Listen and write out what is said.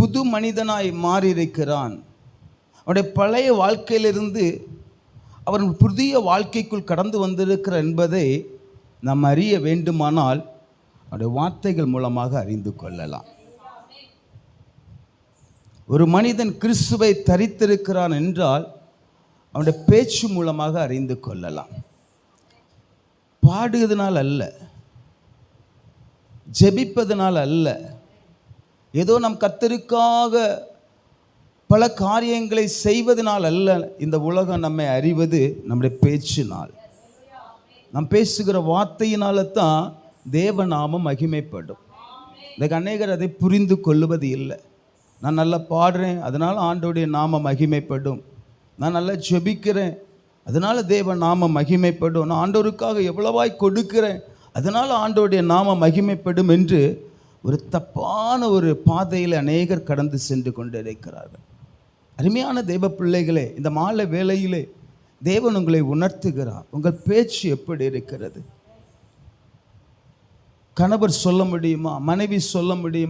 புது மனிதனாய் மாறியிருக்கிறான். அவனுடைய பழைய வாழ்க்கையிலிருந்து அவன் புதிய வாழ்க்கைக்குள் கடந்து வந்திருக்கிறார் என்பதை நாம் அறிய வேண்டுமானால் அவருடைய வார்த்தைகள் மூலமாக அறிந்து கொள்ளலாம். ஒரு மனிதன் கிறிஸ்துவை தரித்திருக்கிறான் என்றால் அவனுடைய பேச்சு மூலமாக அறிந்து கொள்ளலாம். பாடுவதனால் அல்ல ஜெபிப்பதனால் அல்ல ஏதோ நம் கத்தருக்காக பல காரியங்களை செய்வதனால் அல்ல இந்த உலகம் நம்மை அறிவது நம்முடைய பேச்சினால். நாம் பேசுகிற வார்த்தையினால தான் தேவநாமம் மகிமைப்படும். இந்த அநேகர் அதை புரிந்து கொள்வது இல்லை. நான் நல்லா பாடுறேன் அதனால் ஆண்டோடைய நாமம் மகிமைப்படும். நான் நல்லா ஜெபிக்கிறேன் அதனால் தேவ நாமம் மகிமைப்படும். நான் ஆண்டோருக்காக எவ்வளவாய் கொடுக்கிறேன் அதனால் ஆண்டோடைய நாமம் மகிமைப்படும் என்று ஒரு தப்பான ஒரு பாதையில் அநேகர் கடந்து சென்று கொண்டிருக்கிறார்கள். அருமையான தெய்வ பிள்ளைகளே இந்த மாலை வேலையிலே தேவன் உங்களை உணர்த்துகிறார். உங்கள் பேச்சு எப்படி இருக்கிறது? கணவர் சொல்ல முடியுமா? மனைவி சொல்ல முடியுமா?